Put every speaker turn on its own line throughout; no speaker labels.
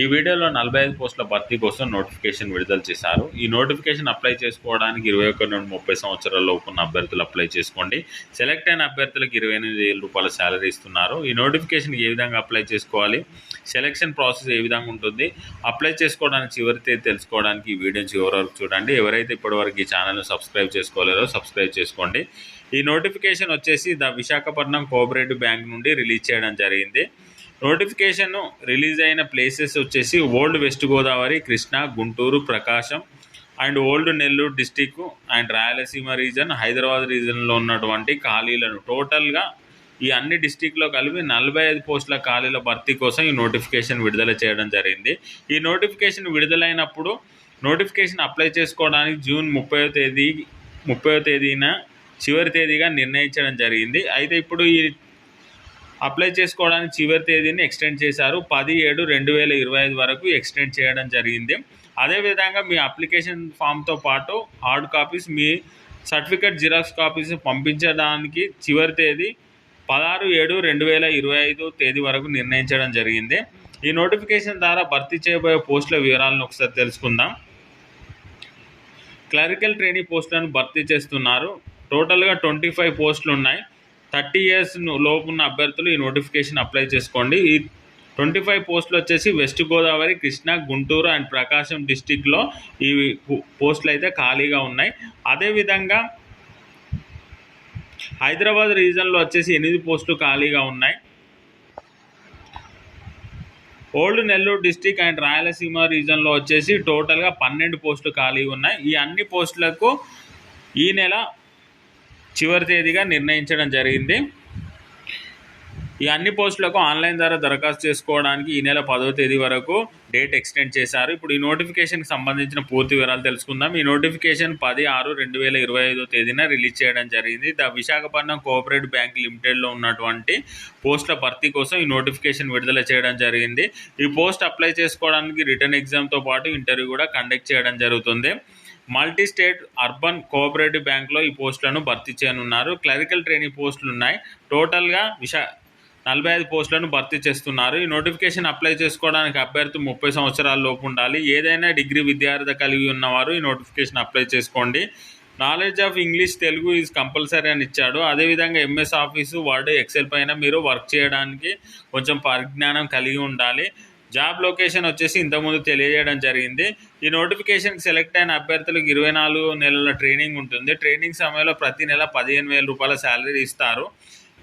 ఈ వీడియోలో నలభై ఐదు పోస్టుల భర్తీ కోసం నోటిఫికేషన్ విడుదల చేశారు. ఈ నోటిఫికేషన్ అప్లై చేసుకోవడానికి ఇరవై ఒకటి నుండి ముప్పై సంవత్సరాల లోపు ఉన్న అభ్యర్థులు అప్లై చేసుకోండి. సెలెక్ట్ అయిన అభ్యర్థులకు ఇరవై ఎనిమిది వేల రూపాయల శాలరీ ఇస్తున్నారు. ఈ నోటిఫికేషన్ ఏ విధంగా అప్లై చేసుకోవాలి? సెలెక్షన్ ప్రాసెస్ ఏ విధంగా ఉంటుంది? అప్లై చేసుకోవడానికి చివరి తేదీ తెలుసుకోవడానికి ఈ వీడియో చివరి వరకు చూడండి. ఎవరైతే ఇప్పటివరకు ఈ ఛానల్ను సబ్స్క్రైబ్ చేసుకోలేరో సబ్స్క్రైబ్ చేసుకోండి. ఈ నోటిఫికేషన్ వచ్చేసి ద విశాఖపట్నం కోఆపరేటివ్ బ్యాంక్ నుండి రిలీజ్ చేయడం జరిగింది. నోటిఫికేషన్ రిలీజ్ అయిన ప్లేసెస్ వచ్చేసి old west Godavari Krishna Guntur Prakasam and old Nellore district and Rayalaseema region Hyderabad రీజన్లో ఉన్నటువంటి ఖాళీలను. టోటల్గా ఈ అన్ని డిస్టిక్లో కలిపి నలభై ఐదు పోస్టుల ఖాళీల భర్తీ కోసం ఈ నోటిఫికేషన్ విడుదల చేయడం జరిగింది. ఈ నోటిఫికేషన్ విడుదలైనప్పుడు నోటిఫికేషన్ అప్లై చేసుకోవడానికి జూన్ ముప్పై తేదీ ముప్పై తేదీన చివరి తేదీగా నిర్ణయించడం జరిగింది. అయితే ఇప్పుడు ఈ అప్లై చేసుకోవడానికి చివరి తేదీని ఎక్స్టెండ్ చేశారు. పది ఏడు రెండు వేల ఇరవై ఐదు వరకు ఎక్స్టెండ్ చేయడం జరిగింది. అదేవిధంగా మీ అప్లికేషన్ ఫామ్తో పాటు హార్డ్ కాపీస్ మీ సర్టిఫికేట్ జిరాక్స్ కాపీస్ పంపించడానికి చివరి తేదీ పదహారు ఏడు రెండు వేల ఇరవై ఐదు తేదీ వరకు నిర్ణయించడం జరిగింది. ఈ నోటిఫికేషన్ ద్వారా భర్తీ చేయబోయే పోస్టుల వివరాలను ఒకసారి తెలుసుకుందాం. క్లరికల్ ట్రైనింగ్ పోస్టులను భర్తీ చేస్తున్నారు. టోటల్గా ట్వంటీ ఫైవ్ పోస్టులు ఉన్నాయి థర్టీ ఇయర్స్ లోపు ఉన్న అభ్యర్థులు ఈ నోటిఫికేషన్ అప్లై చేసుకోండి. ఈ ట్వంటీ ఫైవ్ పోస్టులు వచ్చేసి వెస్ట్ గోదావరి కృష్ణా గుంటూరు అండ్ ప్రకాశం డిస్టిక్లో ఈ పోస్టులు అయితే ఖాళీగా ఉన్నాయి. అదేవిధంగా హైదరాబాద్ రీజన్లో వచ్చేసి ఎనిమిది పోస్టులు ఖాళీగా ఉన్నాయి. Old Nellore district and Rayalaseema రీజన్లో వచ్చేసి టోటల్గా పన్నెండు పోస్టులు ఖాళీ ఉన్నాయి. ఈ అన్ని పోస్టులకు ఈ నెల చివరి తేదీగా నిర్ణయించడం జరిగింది. ఈ అన్ని పోస్టులకు ఆన్లైన్ ద్వారా దరఖాస్తు చేసుకోవడానికి ఈ నెల పదో తేదీ వరకు డేట్ ఎక్స్టెండ్ చేశారు. ఇప్పుడు ఈ నోటిఫికేషన్కి సంబంధించిన పూర్తి వివరాలు తెలుసుకుందాం. ఈ నోటిఫికేషన్ పది ఆరు రెండు వేల ఇరవై ఐదో తేదీన రిలీజ్ చేయడం జరిగింది. ద విశాఖపట్నం కోఆపరేటివ్ బ్యాంక్ లిమిటెడ్లో ఉన్నటువంటి పోస్టుల భర్తీ కోసం ఈ నోటిఫికేషన్ విడుదల చేయడం జరిగింది. ఈ పోస్ట్ అప్లై చేసుకోవడానికి రిటర్న్ ఎగ్జామ్తో పాటు ఇంటర్వ్యూ కూడా కండక్ట్ చేయడం జరుగుతుంది. మల్టీ స్టేట్ అర్బన్ కోఆపరేటివ్ బ్యాంక్లో ఈ పోస్టులను భర్తీ చేయనున్నారు. క్లరికల్ ట్రైనింగ్ పోస్టులు ఉన్నాయి టోటల్గా విశా నలభై ఐదు పోస్టులను భర్తీ చేస్తున్నారు. ఈ నోటిఫికేషన్ అప్లై చేసుకోవడానికి అభ్యర్థి ముప్పై సంవత్సరాల లోపు ఉండాలి. ఏదైనా డిగ్రీ విద్యార్థి కలిగి ఉన్నవారు ఈ నోటిఫికేషన్ అప్లై చేసుకోండి. Knowledge of English Telugu is compulsory అని ఇచ్చాడు. అదేవిధంగా ఎంఎస్ ఆఫీసు వర్డ్ ఎక్సెల్ పైన మీరు వర్క్ చేయడానికి కొంచెం పరిజ్ఞానం కలిగి ఉండాలి. జాబ్ లొకేషన్ వచ్చేసి ఇంతకుముందు తెలియజేయడం జరిగింది. ఈ నోటిఫికేషన్కి సెలెక్ట్ అయిన అభ్యర్థులకు ఇరవై నాలుగు నెలల ట్రైనింగ్ ఉంటుంది. ట్రైనింగ్ సమయంలో ప్రతి నెల పదిహేను వేల రూపాయల శాలరీ ఇస్తారు.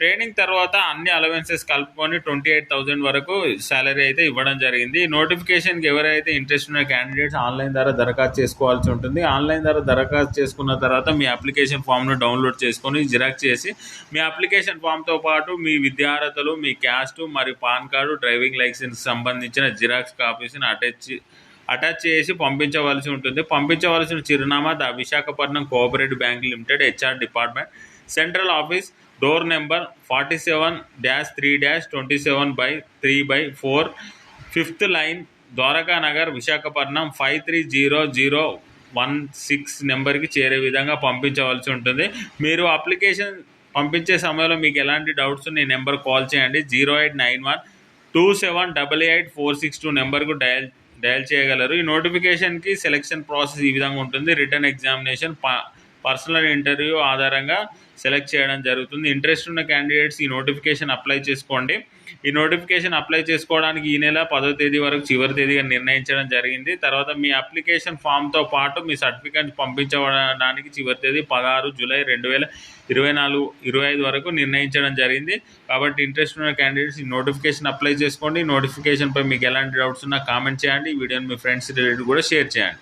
ట్రైనింగ్ తర్వాత అన్ని అలవెన్సెస్ కలుపుకొని ట్వంటీ ఎయిట్ థౌజండ్ వరకు శాలరీ అయితే ఇవ్వడం జరిగింది. నోటిఫికేషన్కి ఎవరైతే ఇంట్రెస్ట్ ఉన్న క్యాండిడేట్స్ ఆన్లైన్ ద్వారా దరఖాస్తు చేసుకోవాల్సి ఉంటుంది. ఆన్లైన్ ద్వారా దరఖాస్తు చేసుకున్న తర్వాత మీ అప్లికేషన్ ఫామ్ను డౌన్లోడ్ చేసుకొని జిరాక్స్ చేసి మీ అప్లికేషన్ ఫామ్తో పాటు మీ విద్యార్హతలు మీ క్యాస్ట్ మరియు పాన్ కార్డు డ్రైవింగ్ లైసెన్స్ సంబంధించిన జిరాక్స్ కాపీస్ని అటాచ్ అటాచ్ చేసి పంపించవలసి ఉంటుంది. పంపించవలసిన చిరునామా the Visakhapatnam cooperative bank limited HR department central office door number forty seven dash three dash twenty seven by three by four fifth line Dwaraka Nagar Visakhapatnam five three zero zero one six నెంబర్కి చేరే విధంగా పంపించవలసి ఉంటుంది. మీరు application పంపించే సమయంలో మీకు ఎలాంటి doubts ఈ నెంబర్ కాల్ చేయండి. Zero eight nine one two seven double eight four six two నెంబర్కు డయల్ డయల్ చేయగలరు. ఈ నోటిఫికేషన్కి సెలెక్షన్ ప్రాసెస్ ఈ విధంగా ఉంటుంది. రిటర్న్ ఎగ్జామినేషన్ పర్సనల్ ఇంటర్వ్యూ ఆధారంగా సెలెక్ట్ చేయడం జరుగుతుంది. ఇంట్రెస్ట్ ఉన్న క్యాండిడేట్స్ ఈ నోటిఫికేషన్ అప్లై చేసుకోండి. ఈ నోటిఫికేషన్ అప్లై చేసుకోవడానికి ఈ నెల పదో తేదీ వరకు చివరి తేదీగా నిర్ణయించడం జరిగింది. తర్వాత మీ అప్లికేషన్ ఫామ్తో పాటు మీ సర్టిఫికేట్ పంపించడానికి చివరి తేదీ పదహారు జూలై రెండు వేల ఇరవై నాలుగు ఇరవై ఐదు వరకు నిర్ణయించడం జరిగింది. కాబట్టి ఇంట్రెస్ట్ ఉన్న క్యాండిడేట్స్ ఈ నోటిఫికేషన్ అప్లై చేసుకోండి. నోటిఫికేషన్పై మీకు ఎలాంటి డౌట్స్ ఉన్నా కామెంట్ చేయండి. ఈ వీడియోని మీ ఫ్రెండ్స్ రిలేటివ్ కూడా షేర్ చేయండి.